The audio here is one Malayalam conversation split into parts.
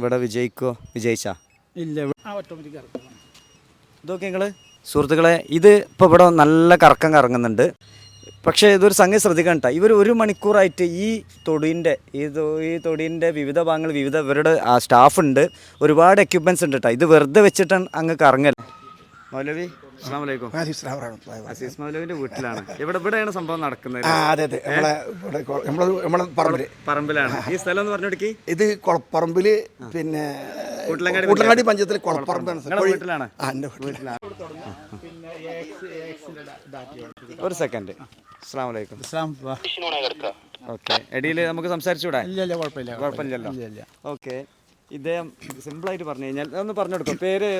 ഇവിടെ വിജയിക്കോ? വിജയിച്ചാ? ഇല്ല ഇതൊക്കെ നിങ്ങൾ സുഹൃത്തുക്കളെ ഇത് ഇപ്പോൾ ഇവിടെ നല്ല കറക്കം കറങ്ങുന്നുണ്ട്. പക്ഷേ ഇതൊരു സംഗതി ശ്രദ്ധിക്കണ്ട ഇവർ ഒരു മണിക്കൂറായിട്ട് ഈ തൊടീന്റെ ഈ ഈ തൊടീന്റെ വിവിധ ഭാഗങ്ങൾ വിവിധ ഇവരുടെ സ്റ്റാഫ് ഉണ്ട് ഒരുപാട് എക്യുപ്മെന്റ്സ് ഉണ്ട് കേട്ടോ. ഇത് വെറുതെ വെച്ചിട്ടാണ് അങ്ങ് കറങ്ങൽ മൗലവി അസ്സാം വലൈക്കും അസീസ് മൗലവിന്റെ വീട്ടിലാണ്. ഇവിടെ ഇവിടെയാണ് സംഭവം നടക്കുന്നത്. അതെ അതെ. നമ്മളെ പറമ്പിൽ. പറമ്പിലാണ്. ഈ സ്ഥലം എന്ന് പറഞ്ഞിടക്ക് ഇത് കൊളപ്പറമ്പിൽ പിന്നെ കൂട്ടലങ്ങാടി പഞ്ചായത്തിലെ കൊളപ്പറമ്പാണ് വീട്ടിലാണ്? വീട്ടിലാണ് ഒരു സെക്കൻഡ്. അസ്സാം വലൈക്കും. ഓക്കെ. എടിയിൽ നമുക്ക് സംസാരിച്ചുകൂടാ? ഇല്ല ഇല്ല കുഴപ്പമില്ല. കുഴപ്പമില്ലല്ലോ. ഇല്ല ഇല്ല. ഓക്കെ. ഇദ്ദേഹം സിമ്പിളായിട്ട് പറഞ്ഞു കഴിഞ്ഞാൽ ഒന്ന് പറഞ്ഞു കൊടുക്കും. പേര്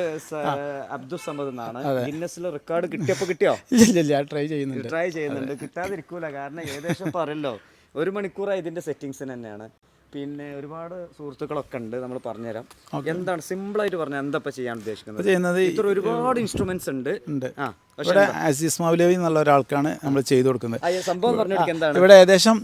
അബ്ദുൽ അബ്ദുൾ സമദ് എന്നാണ്. ഗിന്നസിൽ റെക്കോർഡ് കിട്ടിയപ്പോൾ കിട്ടിയോ? ഇല്ല ട്രൈ ചെയ്യുന്നുണ്ട്. ട്രൈ ചെയ്യുന്നുണ്ട്. കിട്ടാതിരിക്കൂല. കാരണം ഏകദേശം പറയല്ലോ ഒരു മണിക്കൂറായി ഇതിന്റെ സെറ്റിങ്സിന് തന്നെയാണ്. പിന്നെ ഒരുപാട് സുഹൃത്തുക്കളൊക്കെ ഉണ്ട് നമ്മൾ പറഞ്ഞുതരാം. എന്താണ് സിമ്പിൾ ആയിട്ട് പറഞ്ഞാൽ എന്താ ചെയ്യാൻ ഉദ്ദേശിക്കുന്നത്? ചെയ്യുന്നത് ഇത്ര ഒരുപാട് ഇൻസ്ട്രുമെന്റ്സ് ഉണ്ട്. ഇവിടെ അസീസ് മൗലവി എന്നുള്ള ഒരാൾക്കാണ് നമ്മൾ ചെയ്തു കൊടുക്കുന്നത്. സംഭവം പറഞ്ഞു എന്താണ്? ഇവിടെ ഏകദേശം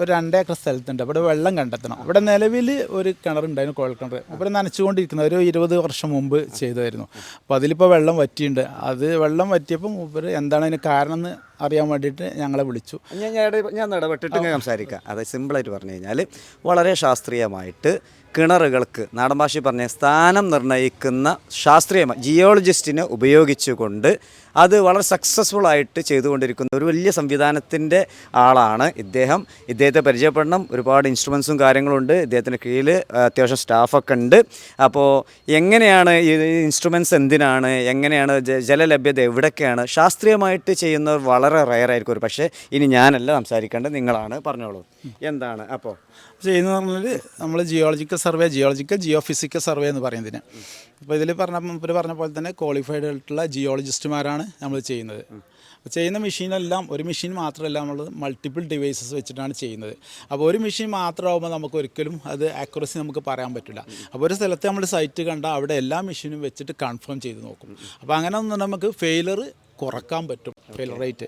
ഒരു രണ്ടേക്കർ സ്ഥലത്തുണ്ട്. അവിടെ വെള്ളം കണ്ടെത്തണം. ഇവിടെ നിലവിൽ ഒരു കിണറുണ്ടായിരുന്നു കുഴൽ കിണർ ഇവിടെ നനച്ചുകൊണ്ടിരിക്കുന്നത് ഒരു ഇരുപത് വർഷം മുമ്പ് ചെയ്തായിരുന്നു അപ്പോൾ അതിലിപ്പോൾ വെള്ളം വറ്റിയുണ്ട് അത് വെള്ളം വറ്റിയപ്പോൾ മൂപ്പർ എന്താണ് അതിന് കാരണം എന്ന് അറിയാൻ വേണ്ടിയിട്ട് ഞങ്ങളെ വിളിച്ചു. ഞാൻ ഞാൻ ഇട- ഞാൻ ഇടപെട്ടിട്ട് സംസാരിക്കാം. അത് സിമ്പിളായിട്ട് പറഞ്ഞു കഴിഞ്ഞാൽ വളരെ ശാസ്ത്രീയമായിട്ട് കിണറുകൾക്ക് നാടൻ ഭാഷയിൽ പറഞ്ഞ സ്ഥാനം നിർണയിക്കുന്ന ശാസ്ത്രീയമായി ജിയോളജിസ്റ്റിനെ ഉപയോഗിച്ചുകൊണ്ട് അത് വളരെ സക്സസ്ഫുൾ ആയിട്ട് ചെയ്തുകൊണ്ടിരിക്കുന്ന ഒരു വലിയ സംവിധാനത്തിന്റെ ആളാണ് ഇദ്ദേഹം. ഇദ്ദേഹത്തെ പരിചയപ്പെടണം. ഒരുപാട് ഇൻസ്ട്രുമെൻസും കാര്യങ്ങളുണ്ട്. ഇദ്ദേഹത്തിന്റെ കീഴിൽ അത്യാവശ്യം സ്റ്റാഫൊക്കെ ഉണ്ട്. അപ്പോൾ എങ്ങനെയാണ് ഈ ഇൻസ്ട്രുമെൻസ് എന്തിനാണ്? എങ്ങനെയാണ് ജലലഭ്യത എവിടെയൊക്കെയാണ് ശാസ്ത്രീയമായിട്ട് ചെയ്യുന്നവർ വളരെ റയർ ആയിരിക്കും ഒരു പക്ഷേ ഇനി ഞാനല്ല സംസാരിക്കേണ്ടത് നിങ്ങളാണ്. പറഞ്ഞോളൂ. എന്താണ്? അപ്പോൾ ചെയ്യുന്നതെന്ന് പറഞ്ഞാൽ നമ്മൾ geological survey geological geo physical survey എന്ന് പറയുന്നതിന്. അപ്പോൾ ഇതിൽ പറഞ്ഞ മുമ്പിൽ പറഞ്ഞ പോലെ തന്നെ ക്വാളിഫൈഡ് ആയിട്ടുള്ള ജിയോളജിസ്റ്റുമാരാണ് നമ്മൾ ചെയ്യുന്നത്. അപ്പോൾ ചെയ്യുന്ന മെഷീനെല്ലാം ഒരു മെഷീൻ മാത്രമല്ല നമ്മൾ മൾട്ടിപ്പിൾ ഡിവൈസസ് വെച്ചിട്ടാണ് ചെയ്യുന്നത്. അപ്പോൾ ഒരു മെഷീൻ മാത്രമാകുമ്പോൾ നമുക്ക് ഒരിക്കലും അത് ആക്യുറസി നമുക്ക് പറയാൻ പറ്റില്ല. അപ്പോൾ ഒരു സ്ഥലത്ത് നമ്മൾ സൈറ്റ് കണ്ടാൽ അവിടെ എല്ലാ മെഷീനും വെച്ചിട്ട് കൺഫേം ചെയ്ത് നോക്കും. അപ്പോൾ അങ്ങനെ ഒന്നും നമുക്ക് ഫെയിലർ കുറയ്ക്കാൻ പറ്റും. ഫെയിലർ റേറ്റ്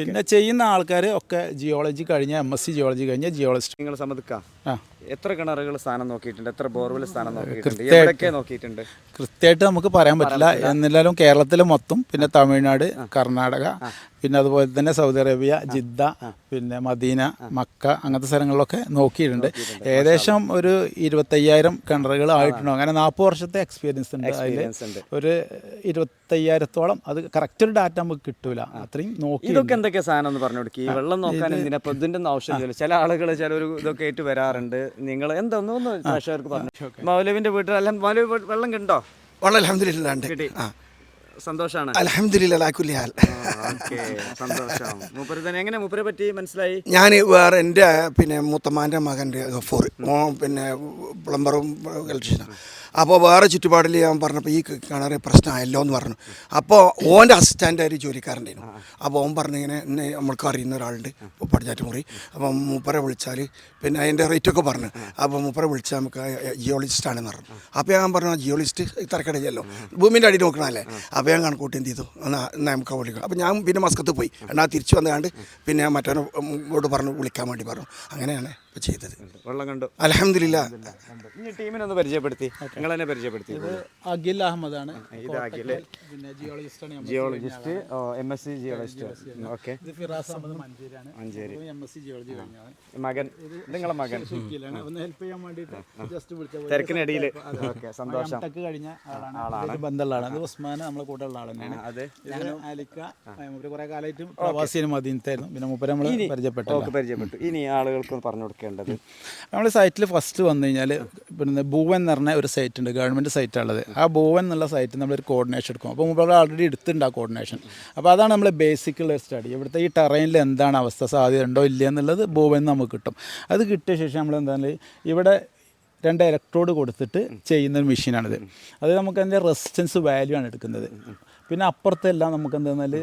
പിന്നെ ചെയ്യുന്ന ആൾക്കാർ ഒക്കെ ജിയോളജി കഴിഞ്ഞ എം എസ് സി ജിയോളജി കഴിഞ്ഞ ജിയോളജിസ്റ്റ് നിങ്ങളെ സമ്മതിക്കാം ആ. എത്ര കിണറുകൾ സ്ഥാനം നോക്കിയിട്ടുണ്ട്? എത്ര ബോർവെൽ സ്ഥാനം നോക്കിയിട്ടുണ്ട്? എവിടെയൊക്കെ നോക്കിയിട്ടുണ്ട്? കൃത്യമായിട്ട് നമുക്ക് പറയാൻ പറ്റില്ല. എന്നിരുന്നാലും കേരളത്തിൽ മൊത്തം പിന്നെ തമിഴ്നാട് കർണാടക പിന്നെ അതുപോലെ തന്നെ സൗദി അറേബ്യ ജിദ്ദ പിന്നെ മദീന മക്ക അങ്ങനത്തെ സ്ഥലങ്ങളിലൊക്കെ നോക്കിയിട്ടുണ്ട്. ഏകദേശം ഒരു ഇരുപത്തയ്യായിരം കിണറുകൾ ആയിട്ടുണ്ടോ. അങ്ങനെ നാൽപ്പത് വർഷത്തെ എക്സ്പീരിയൻസ് ഉണ്ട് അതിൽ ഉണ്ട്. ഒരു ഇരുപത്തയ്യായിരത്തോളം അത് കറക്റ്റ് ഒരു ഡാറ്റ നമുക്ക് കിട്ടൂല. അത്രയും നോക്കി ഇതൊക്കെ എന്തൊക്കെ സാധനം എന്ന് പറഞ്ഞു കൊടുക്കുക ഈ വെള്ളം നോക്കാൻ എന്തിനാ? ഇപ്പൊ ഇതിന്റെ ഒന്നും ആവശ്യമില്ല. ചില ആളുകൾ ചില ഒരു ഇതൊക്കെ ആയിട്ട് വരാറുണ്ട്. നിങ്ങൾ എന്തൊന്നും പ്രേക്ഷകർക്ക് പറഞ്ഞു. മൗലവിന്റെ വീട്ടിൽ അല്ല മൗലവി വെള്ളം കണ്ടോ വെള്ളം അലഹമില്ലാണ്ട് കിട്ടി. അലഹമില്ല കുല്ലിയാൽ ഓക്കെ സന്തോഷം. മൂപ്പര് തന്നെ എങ്ങനെ മൂപ്പരെ പറ്റി മനസ്സിലായി? ഞാൻ വേറെ എന്റെ പിന്നെ മൂത്തമ്മാന്റെ മകന്റെ ഗഫൂർ. പിന്നെ പ്ലംബറും ഇലക്ട്രീഷ്യനാണ് അപ്പോൾ വേറെ ചുറ്റുപാടിൽ ഞാൻ പറഞ്ഞപ്പോൾ ഈ കിണർ പ്രശ്നമായല്ലോ എന്ന് പറഞ്ഞു. അപ്പോൾ ഓന്റെ അസിസ്റ്റന്റ് ഒരു ജോലിക്കാരന്റെയിരുന്നു അപ്പോൾ ഓൻ പറഞ്ഞിങ്ങനെ നമ്മൾക്ക് അറിയുന്ന ഒരാളുണ്ട്. ഇപ്പോൾ പടിഞ്ഞാറ്റുമുറി അപ്പം മൂപ്പരെ വിളിച്ചാൽ പിന്നെ അതിന്റെ റേറ്റൊക്കെ പറഞ്ഞു. അപ്പോൾ മൂപ്പരെ വിളിച്ചാൽ നമുക്ക് ജിയോളജിസ്റ്റാണെന്ന് പറഞ്ഞു. അപ്പോൾ ഞാൻ പറഞ്ഞു ജിയോളജിസ്റ്റ് തിരക്കടില്ലല്ലോ ഭൂമിന്റെ അടിയിൽ നോക്കണല്ലേ അപ്പോൾ ഞാൻ കണക്കൂട്ടി എന്ത് ചെയ്തു? എന്നാൽ നമുക്ക് വിളിക്കാം. അപ്പോൾ ഞാൻ പിന്നെ മസ്കത്ത് പോയി. എന്നാൽ തിരിച്ചു വന്നുകൊണ്ട് പിന്നെ മറ്റവനോട് പറഞ്ഞു വിളിക്കാൻ വേണ്ടി പറഞ്ഞു. അങ്ങനെയാണ് ചെയ്തത്. വെള്ളം കണ്ടു. അലഹമില്ല ഇനി ടീമിനൊന്ന് പരിചയപ്പെടുത്തി. നിങ്ങൾ തന്നെ പരിചയപ്പെടുത്തി. അഖിൽ അഹമ്മദാണ്. ഇത് Akhil geologist M S C geologist. Okay. Manjeri. മകൻ. നിങ്ങളെ മകൻ. തിരക്കിനിടയിൽ ഓക്കെ സന്തോഷം. കഴിഞ്ഞ ആളാണ്. ഇതിലേക്ക് ബന്ധമുള്ള ആളാണ്. അത് ഉസ്മാൻ നമ്മളെ കൂടെ ഉള്ള ആൾ തന്നെയാണ്. അതെ. ആലിക്ക കുറെ കാലമായിട്ട് പ്രവാസിയും മദീനത്തായിരുന്നു. പിന്നെ മുപ്പര നമ്മൾ പരിചയപ്പെട്ടു പരിചയപ്പെട്ടു. ഇനി ആളുകൾക്ക് പറഞ്ഞു കൊടുക്കേണ്ടത് നമ്മൾ സൈറ്റിൽ ഫസ്റ്റ് വന്നു കഴിഞ്ഞാൽ പിന്നെ ഭൂവൻ എന്ന് പറഞ്ഞ ഒരു സൈറ്റ് ഉണ്ട് ഗവൺമെന്റ് സൈറ്റ് ഉള്ളത് ആ ഭൂവൻ എന്നുള്ള സൈറ്റ് നമ്മളൊരു കോർഡിനേഷൻ എടുക്കും. അപ്പോൾ മുമ്പ് ആൾറെഡി എടുത്തിട്ടുണ്ട് ആ കോർഡിനേഷൻ അപ്പോൾ അതാണ് നമ്മൾ ബേസിക് ഉള്ള സ്റ്റഡി ഇവിടുത്തെ ഈ ടെറൈനിൽ എന്താണ് അവസ്ഥ സാധ്യത ഉണ്ടോ ഇല്ല എന്നുള്ളത് ഭൂവൻ നമുക്ക് കിട്ടും. അത് കിട്ടിയ ശേഷം നമ്മൾ എന്താണ് ഇവിടെ രണ്ട് ഇലക്ട്രോഡ് കൊടുത്തിട്ട് ചെയ്യുന്ന ഒരു മെഷീനാണിത് അത് നമുക്ക് അതിന്റെ റെസിസ്റ്റൻസ് വാല്യൂ ആണ് എടുക്കുന്നത്. പിന്നെ അപ്പുറത്തെല്ലാം നമുക്ക് എന്താണെന്നാൽ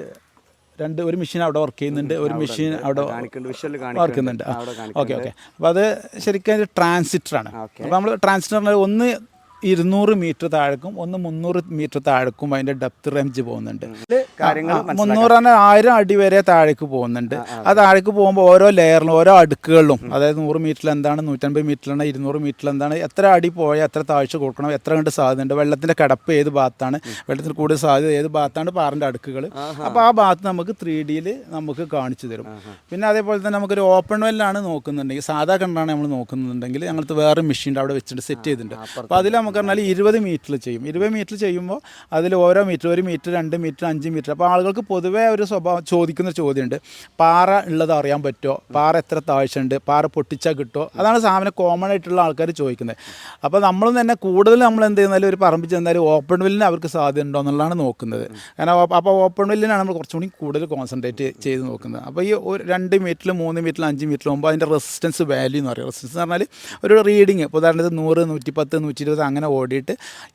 രണ്ട് ഒരു മെഷീൻ അവിടെ വർക്ക് ചെയ്യുന്നുണ്ട് ഒരു മെഷീൻ അവിടെ വർക്ക് ചെയ്യുന്നുണ്ട്. ഓക്കെ ഓക്കെ അപ്പോൾ അത് ശരിക്കും ട്രാൻസിറ്റർ ട്രാൻസിറ്ററാണ് അപ്പോൾ നമ്മൾ ട്രാൻസിറ്റർ ഒന്ന് ഇരുന്നൂറ് മീറ്റർ താഴേക്കും ഒന്ന് മുന്നൂറ് മീറ്റർ താഴേക്കും അതിന്റെ ഡെപ്ത് റേഞ്ച് പോകുന്നുണ്ട്. മുന്നൂറ് തന്നെ ആയിരം അടി വരെ താഴേക്ക് പോകുന്നുണ്ട്. ആ താഴേക്ക് പോകുമ്പോൾ ഓരോ ലെയറിലും ഓരോ അടുക്കുകളിലും അതായത് നൂറ് മീറ്ററിൽ എന്താണ് നൂറ്റമ്പത് മീറ്ററിലാണ് ഇരുന്നൂറ് മീറ്ററിൽ എന്താണ് എത്ര അടി പോയാൽ എത്ര താഴ്ച കൊടുക്കണം എത്ര കണ്ട് സാധ്യതയുണ്ട്. വെള്ളത്തിന്റെ കിടപ്പ് ഏത് ഭാഗത്താണ് വെള്ളത്തിന് കൂടുതൽ സാധ്യത ഏത് ഭാഗത്താണ് പാറിന്റെ അടുക്കുകൾ. അപ്പോൾ ആ ഭാഗത്ത് നമുക്ക് ത്രീ ഡിയിൽ നമുക്ക് കാണിച്ചു തരും. പിന്നെ അതേപോലെ തന്നെ നമുക്കൊരു ഓപ്പൺ വെല്ലാണ് നോക്കുന്നുണ്ടെങ്കിൽ സാധാ കണ്ടാണ് നമ്മൾ നോക്കുന്നുണ്ടെങ്കിൽ ഞങ്ങൾക്ക് വേറെ മെഷീൻ അവിടെ വെച്ചിട്ട് സെറ്റ് ചെയ്തിട്ടുണ്ട്. അപ്പോൾ അതിൽ നമുക്ക് പറഞ്ഞാൽ ഇരുപത് മീറ്ററിൽ ചെയ്യും. ഇരുപത് മീറ്റർ ചെയ്യുമ്പോൾ അതിൽ ഓരോ മീറ്റർ ഒരു മീറ്റർ രണ്ട് മീറ്റർ അഞ്ച് മീറ്റർ. അപ്പോൾ ആളുകൾക്ക് പൊതുവേ ഒരു സ്വഭാവം ചോദിക്കുന്ന ചോദ്യമുണ്ട്. പാറ ഉള്ളത് അറിയാൻ പറ്റുമോ പാറ എത്ര താഴ്ച ഉണ്ട് പാറ പൊട്ടിച്ചാൽ കിട്ടുമോ അതാണ് സാധനം കോമൺ ആയിട്ടുള്ള ആൾക്കാർ ചോദിക്കുന്നത്. അപ്പോൾ നമ്മൾ തന്നെ കൂടുതൽ നമ്മൾ എന്ത് ചെയ്യുന്നാലും ഒരു പറമ്പിൽ ചെന്നാലും ഓപ്പൺ വില്ലിന് അവർക്ക് സാധ്യത ഉണ്ടോ എന്നുള്ളതാണ് നോക്കുന്നത്. കാരണം അപ്പോൾ ഓപ്പൺ വില്ലിനാണ് നമ്മൾ കുറച്ചും കൂടി കൂടുതൽ കോൺസെൻട്രേറ്റ് ചെയ്ത് നോക്കുന്നത്. അപ്പോൾ ഈ ഒരു രണ്ട് മീറ്ററിൽ മൂന്ന് മീറ്ററിൽ അഞ്ച് മീറ്ററിൽ പോകുമ്പോൾ അതിന്റെ റെസിസ്റ്റൻസ് വാല്യൂ എന്ന് പറയും. റെസിസ്റ്റൻസ് എന്ന് പറഞ്ഞാൽ ഒരു റീഡിങ് ഉദാഹരണത്തിന് നൂറ് നൂറ്റിപ്പത്ത് നൂറ്റി ഇരുപത് അങ്ങനെ ഓടിയിട്ട്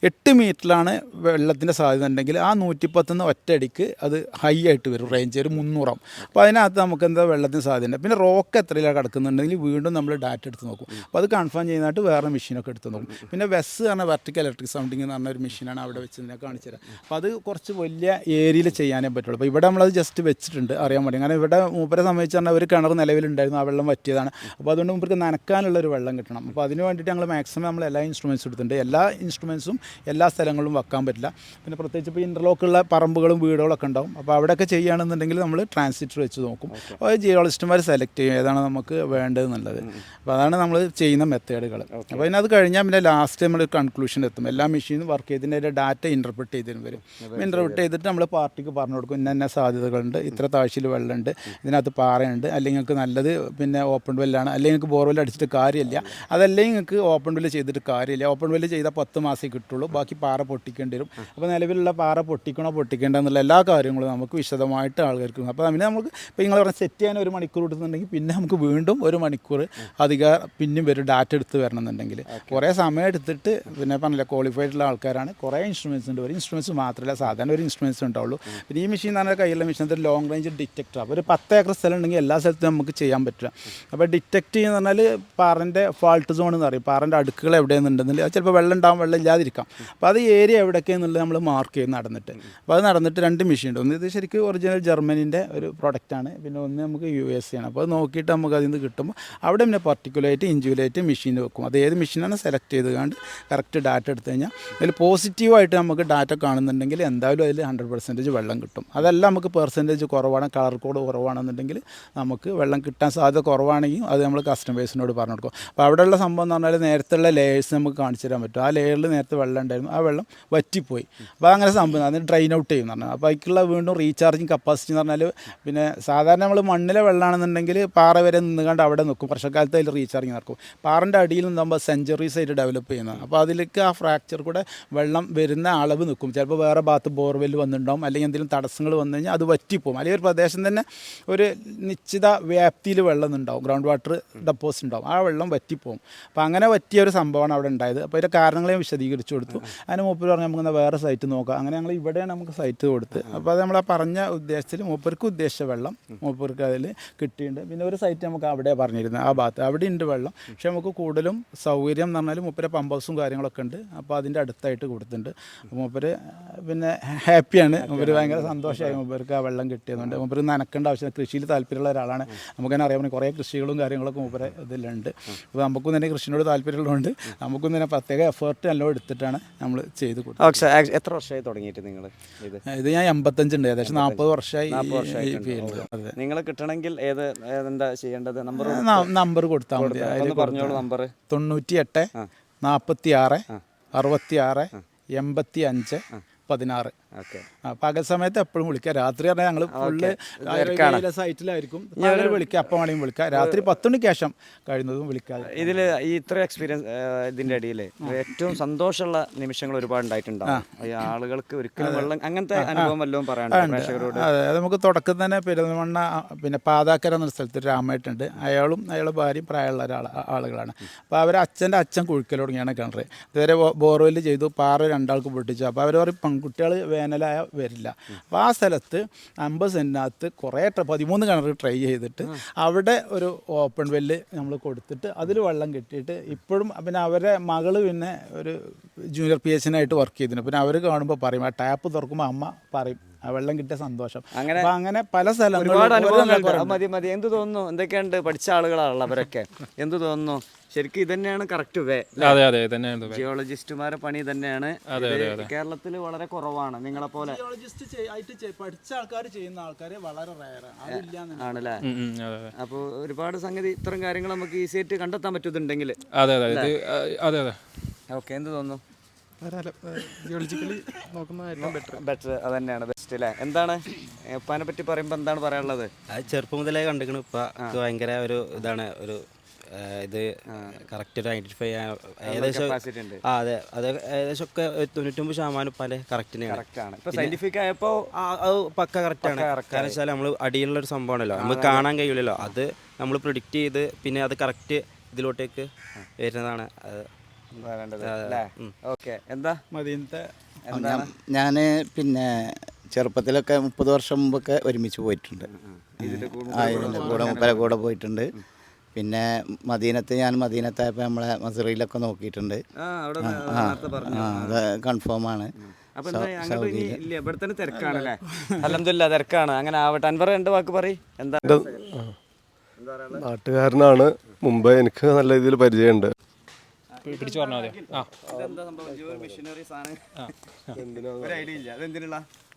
എട്ട് മീറ്ററിലാണ് വെള്ളത്തിന്റെ സാധ്യത ഉണ്ടെങ്കിൽ ആ നൂറ്റിപ്പത്തുനിന്ന് ഒറ്റയടിക്ക് അത് ഹൈ ആയിട്ട് വരും. റേഞ്ച് ഒരു മുന്നൂറം അപ്പോൾ അതിനകത്ത് നമുക്ക് എന്താ വെള്ളത്തിന് സാധ്യതയുണ്ട് പിന്നെ റോക്ക് എത്രയിലാണ് കിടക്കുന്നുണ്ടെങ്കിൽ വീണ്ടും നമ്മൾ ഡാറ്റ എടുത്ത് നോക്കും. അപ്പോൾ അത് കൺഫേം ചെയ്യുന്നതായിട്ട് വേറെ മെഷീനൊക്കെ എടുത്ത് നോക്കും. പിന്നെ വെസ് പറഞ്ഞ വെർട്ടിക്കൽ ഇലക്ട്രിക് സൗണ്ടിങ് എന്ന് പറഞ്ഞ ഒരു മെഷീനാണ് അവിടെ വെച്ച് ഞാൻ കാണിച്ചു തരാം. അപ്പോൾ അത് കുറച്ച് വലിയ ഏരിയയിൽ ചെയ്യാനേ പറ്റുള്ളൂ. അപ്പോൾ ഇവിടെ നമ്മളത് ജസ്റ്റ് വെച്ചിട്ടുണ്ട്. അറിയാൻ വേണ്ടി കാരണം ഇവിടെ മൂപ്പരെ സംബന്ധിച്ച് പറഞ്ഞാൽ ഒരു കിണർ നിലവിലുണ്ടായിരുന്നു. ആ വെള്ളം പറ്റിയതാണ് അപ്പോൾ അതുകൊണ്ട് മൂപ്പർക്ക് നനക്കാനുള്ള ഒരു വെള്ളം കിട്ടണം. അപ്പോൾ അതിന് വേണ്ടിയിട്ട് ഞങ്ങൾ മാക്സിമം നമ്മൾ എല്ലാ ഇൻസ്ട്രുമെന്റ്സ് എടുത്തിട്ടുണ്ട്. എല്ലാ ഇൻസ്ട്രുമെൻസും എല്ലാ സ്ഥലങ്ങളിലും വെക്കാൻ പറ്റില്ല. പിന്നെ പ്രത്യേകിച്ച് ഇപ്പോൾ ഇന്റർലോക്കുള്ള പറമ്പുകളും വീടുകളൊക്കെ ഉണ്ടാവും. അപ്പോൾ അവിടെയൊക്കെ ചെയ്യുകയാണെന്നുണ്ടെങ്കിൽ നമ്മൾ ട്രാൻസിറ്റർ വെച്ച് നോക്കും. അപ്പോൾ ജിയോളജിസ്റ്റുമാർ സെലക്ട് ചെയ്യും ഏതാണ് നമുക്ക് വേണ്ടത് എന്നുള്ളത്. അപ്പോൾ അതാണ് നമ്മൾ ചെയ്യുന്ന മെത്തേഡുകൾ അപ്പോൾ അതിനത് കഴിഞ്ഞാൽ പിന്നെ ലാസ്റ്റ് നമ്മൾ കൺക്ലൂഷൻ എത്തും എല്ലാ മെഷീനും വർക്ക് ചെയ്തതിന്റെ ഡാറ്റ ഇന്റർപ്രിറ്റ് ചെയ്തിട്ട് വരും. ഇന്റർപ്രിറ്റ് ചെയ്തിട്ട് നമ്മൾ പാർട്ടിക്ക് പറഞ്ഞു കൊടുക്കും. ഇന്ന ഇന്ന സാധ്യതകളുണ്ട്. ഇത്ര താഴ്ചയിൽ വെള്ളമുണ്ട്. ഇതിനകത്ത് പാറയുണ്ട്. അല്ലെങ്കിൽ നിങ്ങൾക്ക് നല്ലത് പിന്നെ ഓപ്പൺ വെല്ലാണ് അല്ലെങ്കിൽ നിങ്ങൾക്ക് ബോർവെൽ അടിച്ചിട്ട് കാര്യമില്ല. അതല്ലെങ്കിൽ നിങ്ങൾക്ക് ഓപ്പൺ വെല്ല് ചെയ്തിട്ട് കാര്യമില്ല. ഓപ്പൺ വെല്ല് ചെയ്താൽ പത്ത് മാസമേ കിട്ടുള്ളൂ. ബാക്കി പാറ പൊട്ടിക്കേണ്ടി വരും. അപ്പോൾ നിലവിലുള്ള പാറ പൊട്ടിക്കണോ പൊട്ടിക്കേണ്ട എന്നുള്ള എല്ലാ കാര്യങ്ങളും നമുക്ക് വിശദമായിട്ട് ആൾക്കാർക്ക് അപ്പോൾ അതിന് നമുക്ക് ഇപ്പോൾ നിങ്ങൾ പറഞ്ഞാൽ സെറ്റ് ചെയ്യാൻ ഒരു മണിക്കൂർ എടുക്കുന്നുണ്ടെങ്കിൽ പിന്നെ നമുക്ക് വീണ്ടും ഒരു മണിക്കൂർ അധികം പിന്നെയും വരും ഡാറ്റ എടുത്ത് വരണം എന്നുണ്ടെങ്കിൽ കുറേ സമയം എടുത്തിട്ട് പിന്നെ പറഞ്ഞില്ല ക്വാളിഫൈഡ് ഉള്ള ആൾക്കാരാണ്. കുറേ ഇൻസ്ട്രുമെൻസ് ഉണ്ട്. ഒരു ഇൻസ്ട്രുമെൻസ് മാത്രമല്ല സാധാരണ ഒരു ഇൻസ്ട്രുമെൻസ് ഉണ്ടാവുള്ളൂ. പിന്നെ ഈ മെഷീൻ എന്ന് പറഞ്ഞാൽ കയ്യിലുള്ള മെഷീൻ ഒരു ലോങ് റേഞ്ച് ഡിറ്റക്ടർ അപ്പോൾ ഒരു പത്ത് ഏക്കർ സ്ഥലം ഉണ്ടെങ്കിൽ എല്ലാ സ്ഥലത്തും നമുക്ക് ചെയ്യാൻ പറ്റില്ല അപ്പോൾ ഡിറ്റക്ട് ചെയ്യുന്ന പറഞ്ഞാൽ പാറന്റെ ഫാൾട്ട് സോൺ എന്ന് പറയും. പാറന്റെ അടുക്കുകൾ എവിടെയെന്നുണ്ടെന്നുണ്ടെങ്കിൽ അത് ചിലപ്പോൾ വെള്ളം ഉണ്ടാവും വെള്ളം ഇല്ലാതിരിക്കാം. അപ്പോൾ അത് ഏരിയ എവിടെയൊക്കെയെന്നുള്ളത് നമ്മൾ മാർക്ക് ചെയ്ത് നടന്നിട്ട്. അപ്പോൾ അത് നടന്നിട്ട് രണ്ട് മെഷീൻ ഉണ്ട്. ഒന്ന് ഇത് ശരിക്കും ഒറിജിനൽ ജർമ്മനിന്റെ ഒരു പ്രൊഡക്റ്റാണ് പിന്നെ ഒന്ന് നമുക്ക് യു എസ് ആണ്. അപ്പോൾ അത് നോക്കിയിട്ട് നമുക്ക് അതിൽ നിന്ന് കിട്ടുമ്പോൾ അവിടെ പിന്നെ പർട്ടിക്കുലറായിട്ട് ഇഞ്ചുവലായിട്ട് മെഷീൻ വെക്കും. അത് ഏത് മെഷീനാണ് സെലക്ട് ചെയ്ത് കണ്ട് കറക്റ്റ് ഡാറ്റ എടുത്തു കഴിഞ്ഞാൽ അതിൽ പോസിറ്റീവായിട്ട് നമുക്ക് ഡാറ്റ കാണുന്നുണ്ടെങ്കിൽ എന്തായാലും അതിൽ ഹൺഡ്രഡ് പെർസെന്റേജ് വെള്ളം കിട്ടും. അതല്ല നമുക്ക് പെർസെന്റേജ് കുറവാണ് കളർ കോഡ് കുറവാണെന്നുണ്ടെങ്കിൽ നമുക്ക് വെള്ളം കിട്ടാൻ സാധ്യത കുറവാണെങ്കിൽ അത് നമ്മൾ കസ്റ്റമേഴ്സിനോട് പറഞ്ഞു കൊടുക്കും. അപ്പോൾ അവിടെയുള്ള സംഭവം എന്ന് പറഞ്ഞാൽ നേരത്തെയുള്ള ലേയേഴ്സ് നമുക്ക് കാണിച്ചു തരാൻ പറ്റും. ആ ലെയറിൽ നേരത്തെ വെള്ളം ഉണ്ടായിരുന്നു. ആ വെള്ളം വറ്റിപ്പോയി. അപ്പോൾ അങ്ങനെ സംഭവം. അതിന് ഡ്രെയിൻ ഔട്ട് ചെയ്യും എന്ന് പറഞ്ഞാൽ അപ്പോൾ അതിക്കുള്ള വീണ്ടും റീചാർജിങ് കപ്പാസിറ്റി എന്ന് പറഞ്ഞാൽ പിന്നെ സാധാരണ നമ്മൾ മണ്ണിലെ വെള്ളമാണെന്നുണ്ടെങ്കിൽ പാറ വരെ നിന്നുകൊണ്ട് അവിടെ നിൽക്കും വർഷക്കാലത്ത് അതിൽ റീചാർജിങ് നടക്കും. പാറിന്റെ അടിയിൽ നിന്നാകുമ്പോൾ സെഞ്ചുറീസ് ആയിട്ട് ഡെവലപ്പ് ചെയ്യുന്നത് അപ്പോൾ അതിലേക്ക് ആ ഫ്രാക്ചർ കൂടെ വെള്ളം വരുന്ന അളവ് നിൽക്കും ചിലപ്പോൾ വേറെ ഭാഗത്ത് ബോർവെൽ വന്നിട്ടുണ്ടാവും. അല്ലെങ്കിൽ എന്തെങ്കിലും തടസ്സങ്ങൾ വന്നു കഴിഞ്ഞാൽ അത് വറ്റിപ്പോകും അല്ലെങ്കിൽ ഒരു പ്രദേശം തന്നെ ഒരു നിശ്ചിത വ്യാപ്തിയിൽ വെള്ളം ഉണ്ടാവും ഗ്രൗണ്ട് വാട്ടർ ഡെപ്പോസിറ്റ് ഉണ്ടാവും. ആ വെള്ളം വറ്റിപ്പോകും അപ്പോൾ അങ്ങനെ പറ്റിയ ഒരു സംഭവമാണ് അവിടെ ഉണ്ടായത്. അപ്പോൾ അതിന്റെ കാരണങ്ങളെ വിശദീകരിച്ചു കൊടുത്തു. അതിന് മൂപ്പർ പറഞ്ഞു നമുക്ക് വേറെ സൈറ്റ് നോക്കാം. അങ്ങനെ ഞങ്ങൾ ഇവിടെയാണ് നമുക്ക് സൈറ്റ് കൊടുത്ത് അപ്പോൾ അത് നമ്മൾ പറഞ്ഞ ഉദ്ദേശത്തിൽ മൂപ്പർക്ക് ഉദ്ദേശിച്ച വെള്ളം മൂപ്പർക്ക് അതിൽ കിട്ടിയിട്ടുണ്ട്. പിന്നെ ഒരു സൈറ്റ് നമുക്ക് അവിടെ പറഞ്ഞിരുന്നത് ആ ഭാഗത്ത്. അവിടെ ഉണ്ട് വെള്ളം. പക്ഷേ നമുക്ക് കൂടുതലും സൗകര്യം എന്ന് പറഞ്ഞാൽ മൂപ്പരെ പമ്പ് ഹൗസും കാര്യങ്ങളൊക്കെ ഉണ്ട്. അപ്പോൾ അതിന്റെ അടുത്തായിട്ട് കൊടുത്തിട്ടുണ്ട്. മൂപ്പര് പിന്നെ ഹാപ്പിയാണ്. മൂപ്പര് ഭയങ്കര സന്തോഷമായി മൂപ്പർക്ക് ആ വെള്ളം കിട്ടിയതുകൊണ്ട്. മൂപ്പര് നനക്കേണ്ട ആവശ്യം കൃഷിയിൽ താല്പര്യമുള്ള ഒരാളാണ്. നമുക്ക് തന്നെ അറിയാൻ കുറേ കൃഷികളും കാര്യങ്ങളൊക്കെ മൂപ്പരെ ഇതിലുണ്ട്. അപ്പോൾ നമുക്കും തന്നെ കൃഷിനോട് താല്പര്യമുള്ളതുകൊണ്ട് നമുക്കും തന്നെ പ്രത്യേക എഫേർട്ട് എല്ലാം എടുത്തിട്ടാണ് നമ്മൾ ചെയ്ത് ഓക്കെ എത്ര വർഷമായി തുടങ്ങിയിട്ട് നിങ്ങൾ ഇത്? ഞാൻ എൺപത്തഞ്ചുണ്ട് ഏകദേശം നാൽപ്പത് വർഷമായി നിങ്ങൾ കിട്ടണമെങ്കിൽ ഏത് എന്താ ചെയ്യേണ്ടത്? നമ്പർ നമ്പർ കൊടുത്താൽ മതി. പറഞ്ഞോളൂ നമ്പർ തൊണ്ണൂറ്റി എട്ട് നാൽപ്പത്തി ആറ് അറുപത്തി ആറ് എൺപത്തി അഞ്ച് പതിനാറ്. പകൽ സമയത്ത് എപ്പോഴും വിളിക്കുക. രാത്രി പറഞ്ഞാൽ ഞങ്ങൾ ഫുള്ള് സൈറ്റിലായിരിക്കും. വിളിക്കുക. അപ്പം വേണമെങ്കിൽ വിളിക്കുക. രാത്രി പത്ത് മണിക്ക് ശേഷം കഴിയുന്നതും വിളിക്കാതെ. ഇതിൽ ഈ ഇത്ര എക്സ്പീരിയൻസ് ഇതിന്റെ അടിയിൽ ഏറ്റവും സന്തോഷമുള്ള നിമിഷങ്ങൾ ഒരുപാട് ഉണ്ടായിട്ടുണ്ടാവും. ഈ ആളുകൾക്ക് ഒരിക്കലും വെള്ളം അങ്ങനത്തെ അനുഭവം വല്ലതും പറയാനുണ്ട് അതെ നമുക്ക് തുടക്കം തന്നെ പെരുന്നമണ്ണ പിന്നെ പാതാക്കര എന്നൊരു സ്ഥലത്ത് രാമേട്ടുണ്ട്. അയാളും അയാളുടെ ഭാര്യയും പ്രായമുള്ള ഒരാൾ ആളുകളാണ്. അപ്പോൾ അവർ അച്ഛന്റെ അച്ഛൻ കുഴിക്കൽ തുടങ്ങിയാണ് കിണറ്. ഇതുവരെ ബോർവെൽ ചെയ്തു. പാറ രണ്ടാൾക്ക് പൊട്ടിച്ചു. അപ്പോൾ അവർ പറയും പെൺകുട്ടികൾ വേനലായ വരില്ല. അപ്പോൾ ആ സ്ഥലത്ത് അമ്പത് സെന്റിനകത്ത് കുറേ പതിമൂന്ന് കിണർ ട്രൈ ചെയ്തിട്ട് അവിടെ ഒരു ഓപ്പൺ വെല്ല് നമ്മൾ കൊടുത്തിട്ട് അതിൽ വെള്ളം കെട്ടിയിട്ട് ഇപ്പോഴും പിന്നെ അവരെ മകൾ പിന്നെ ഒരു ജൂനിയർ പി ആയിട്ട് വർക്ക് ചെയ്തിരുന്നു. പിന്നെ അവർ കാണുമ്പോൾ പറയും ആ ടാപ്പ് തുറക്കുമ്പോൾ അമ്മ പറയും ആ വെള്ളം കിട്ടിയ സന്തോഷം. അങ്ങനെ അങ്ങനെ പല സ്ഥലങ്ങളും മതി മതി. എന്ത് തോന്നുന്നു? എന്തൊക്കെയുണ്ട്? പഠിച്ച ആളുകളാണല്ലോ അവരൊക്കെ. എന്ത് തോന്നുന്നു? ശരിക്കും ഇതന്നെയാണ് തന്നെയാണ് കറക്റ്റ് വേ അതെ അതെ. തന്നെയാണ് ജിയോളജിസ്റ്റുമാരുടെ ജിയോളജിസ്റ്റുമാരെ പണി തന്നെയാണ് കേരളത്തിൽ വളരെ കുറവാണ് നിങ്ങളെ പോലെ. ജിയോളജിസ്റ്റ് ആയിട്ട് പഠിച്ച ആൾക്കാർ ചെയ്യുന്ന ആൾക്കാർ വളരെ റയറാണ് അതില്ല ആണല്ലേ? അപ്പോൾ ഒരുപാട് സംഗതി ഇത്തരം കാര്യങ്ങൾ നമുക്ക് ഈസി ആയിട്ട് കണ്ടെത്താൻ പറ്റുന്നുണ്ടെങ്കിൽ. അതെ അതെ. അതെ അതെ. ഓക്കെ എന്ത് തോന്നുന്നു? ജിയോളജിക്കലി നോക്കുന്നതായിരിക്കും ബെറ്റർ ബെറ്റർ അത് തന്നെയാണ് ബെസ്റ്റ് അല്ലേ എന്താണ്? ഉപ്പാനെ പറ്റി പറയുമ്പോൾ എന്താണ് പറയാനുള്ളത്? അത് ചെറുപ്പം മുതലേ കണ്ടിരിക്കണം ഇപ്പൊ എനിക്ക് ഭയങ്കര ഒരു ഇതാണ് ഒരു ഇത് കറക്റ്റ് ഒരു ഐഡന്റിഫൈ ചെയ്യാൻ ഏകദേശം ഉണ്ട്. ആ അതെ. അത് ഏകദേശം ഒക്കെ തൊണ്ണൂറ്റൊമ്പത് ശതമാനം പല കറക്റ്റ് തന്നെയാണ്. കറക്റ്റ് ആണ്. ഇപ്പൊ സയന്റിഫിക് ആയപ്പോൾ അത് പക്ക കറക്റ്റ് ആണ്. കാരണം വെച്ചാൽ നമ്മൾ അടിയിലുള്ള ഒരു സംഭവമാണല്ലോ. നമുക്ക് കാണാൻ കഴിയില്ലല്ലോ അത് നമ്മൾ പ്രിഡിക്റ്റ് ചെയ്ത് പിന്നെ അത് കറക്റ്റ് ഇതിലോട്ടേക്ക് വരുന്നതാണ്. അത് ഓക്കെ. എന്താ? മദീനത്തെ ഞാൻ പിന്നെ ചെറുപ്പത്തിലൊക്കെ മുപ്പത് വർഷം മുമ്പൊക്കെ ഒരുമിച്ച് പോയിട്ടുണ്ട്. ആയിരുന്നു ഇതിന്റെ കൂടെ മുപ്പര കൂടെ പോയിട്ടുണ്ട്. പിന്നെ മദീനത്ത് ഞാൻ മദീനത്തായപ്പോൾ നമ്മളെ മസറിയിലൊക്കെ നോക്കിയിട്ടുണ്ട്. ആ അവിടെ ആ, പറഞ്ഞു ആ അത് കൺഫേം ആണ്. അപ്പൊ അങ്ങോട്ട് ഇനി ഇല്ല ഇവിടെ തന്നെ തിരക്കാണല്ലേ അലഹമില്ല തിരക്കാണ്. അങ്ങനെ ആവട്ടെ. അൻവർ രണ്ട് വാക്ക് പറയും. എന്താ? നാട്ടുകാരനാണ്. മുമ്പ് എനിക്ക് നല്ല രീതിയിൽ പരിചയമുണ്ട്. പിടിച്ചു പറഞ്ഞാൽ മതി. ആ.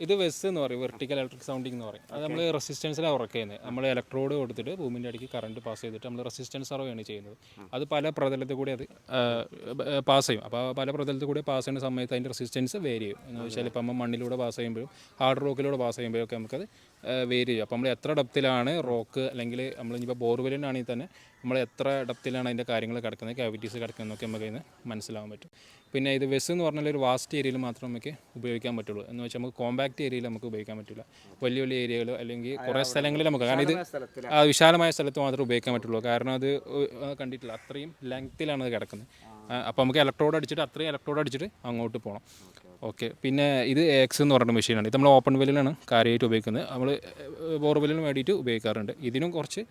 ഇത് വെസ് എന്ന് പറയും വെർട്ടിക്കൽ ഇലക്ട്രിക് സൗണ്ടിങ് എന്ന് പറയും. അത് നമ്മൾ റെസിസ്റ്റൻസിലാണ് വർക്ക് ചെയ്യുന്നത് നമ്മൾ ഇലക്ട്രോഡ് കൊടുത്തിട്ട് ഭൂമിന്റെ അടിക്ക് കറണ്ട് പാസ് ചെയ്തിട്ട് നമ്മൾ റെസിസ്റ്റൻസ് സർവേയാണ് ചെയ്യുന്നത്. അത് പല പ്രതലത്തിൽ കൂടി അത് പാസ് ചെയ്യും. അപ്പോൾ പല പ്രതലത്തിൽ കൂടി പാസ് ചെയ്യുന്ന സമയത്ത് അതിന്റെ റെസിസ്റ്റൻസ് വേരി ചെയ്യും. എന്ന് വെച്ചാൽ ഇപ്പം നമ്മൾ മണ്ണിലൂടെ പാസ് ചെയ്യുമ്പോഴും ഹാർഡ് റോക്കിലൂടെ പാസ് ചെയ്യുമ്പോഴൊക്കെ നമുക്കത് വേരി ചെയ്യും. അപ്പോൾ നമ്മൾ എത്ര ഡെപ്തിലാണ് റോക്ക് അല്ലെങ്കിൽ നമ്മൾ ഇനിയിപ്പോൾ ബോർവെല്ലിനാണെങ്കിൽ തന്നെ നമ്മൾ എത്ര ഡപ്തിലാണ് അതിന്റെ കാര്യങ്ങൾ കിടക്കുന്നത് ക്യാവിറ്റീസ് കിടക്കുന്നതൊക്കെ നമുക്ക് അതിന് മനസ്സിലാവാൻ പറ്റും. പിന്നെ ഇത് വെസ് എന്ന് പറഞ്ഞാൽ ഒരു വാസ്റ്റ് ഏരിയയിൽ മാത്രം നമുക്ക് ഉപയോഗിക്കാൻ പറ്റുള്ളൂ. എന്ന് വെച്ചാൽ നമുക്ക് കോമ്പാക്ട് ഏരിയയിൽ നമുക്ക് ഉപയോഗിക്കാൻ പറ്റില്ല. വലിയ വലിയ ഏരിയകൾ അല്ലെങ്കിൽ കുറേ സ്ഥലങ്ങളിൽ നമുക്ക് കാരണം ഇത് ആ വിശാലമായ സ്ഥലത്ത് മാത്രമേ ഉപയോഗിക്കാൻ പറ്റുള്ളൂ. കാരണം അത് കണ്ടിട്ടില്ല. അത്രയും ലെങ്ത്തിലാണ് അത് കിടക്കുന്നത്. അപ്പോൾ നമുക്ക് ഇലക്ട്രോഡ് അടിച്ചിട്ട് അത്രയും ഇലക്ട്രോഡ് അടിച്ചിട്ട് അങ്ങോട്ട് പോകണം ഓക്കെ. പിന്നെ ഇത് എക്സ് എന്ന് പറയുന്ന മെഷീനാണ് ഇത് നമ്മൾ ഓപ്പൺ വെല്ലിലാണ് കാര്യമായിട്ട് ഉപയോഗിക്കുന്നത്. നമ്മൾ ബോർവെല്ലിന് വേണ്ടിയിട്ട് ഉപയോഗിക്കാറുണ്ട്. ഇതിനും കുറച്ച്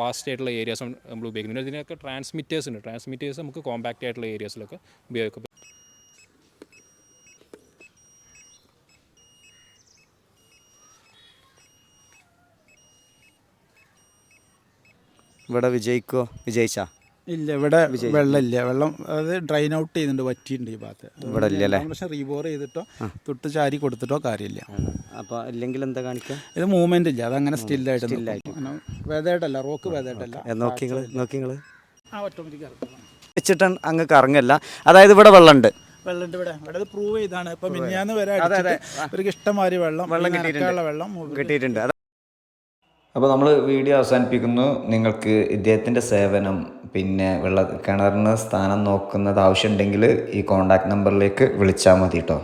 വാസ്റ്റ് ആയിട്ടുള്ള ഏരിയാസ് നമ്മൾ ഉപയോഗിക്കുന്നുണ്ട് ഇതിനൊക്കെ ട്രാൻസ്മിറ്റേഴ്സ് ഉണ്ട്. ട്രാൻസ്മിറ്റേഴ്സ് നമുക്ക് കോമ്പാക്റ്റ് ആയിട്ടുള്ള ഏരിയാസിലൊക്കെ ഉപയോഗിക്കും. ഇവിടെ വിജയിക്കോ? വിജയിച്ചാ? ഇല്ല ഇവിടെ വെള്ളമില്ല. വെള്ളം അത് ഡ്രൈൻ ഔട്ട് ചെയ്യുന്നുണ്ട് വറ്റിയിട്ടുണ്ട് ഈ ഭാഗത്ത്. ഇവിടെ ഇല്ലല്ലേ പക്ഷെ റീബോർ ചെയ്തിട്ടോ തൊട്ട് ചാരി കൊടുത്തിട്ടോ കാര്യമില്ല. അപ്പോൾ അല്ലെങ്കിൽ എന്താ കാണിക്കുക ഇത് മൂവ്മെന്റ് ഇല്ല അതങ്ങനെ സ്റ്റില്ലായിട്ട് വേദമായിട്ടല്ല റോക്ക് വേദമായിട്ടല്ല നോക്കി നോക്കി ആ ഓട്ടോമാറ്റിക് വെച്ചിട്ട് അങ്ങ് കറങ്ങല്ല അതായത് ഇവിടെ വെള്ളമുണ്ട്. വെള്ളം ഇവിടെ. ഇവിടെ പ്രൂവ് ചെയ്താണ്. ഇപ്പൊ മിനിഞ്ഞാന്ന് വരെ വെള്ളം വെള്ളം ഈ കിട്ടിയിട്ടുണ്ട്. വെള്ളം കിട്ടിയിട്ടുണ്ട്. അപ്പോൾ നമ്മൾ വീഡിയോ അവസാനിപ്പിക്കുന്നു. നിങ്ങൾക്ക് ഇദ്ദേഹത്തിന്റെ സേവനം പിന്നെ വെള്ള കിണറിന് സ്ഥാനം നോക്കുന്നത് ആവശ്യമുണ്ടെങ്കിൽ ഈ കോൺടാക്ട് നമ്പറിലേക്ക് വിളിച്ചാൽ മതി കേട്ടോ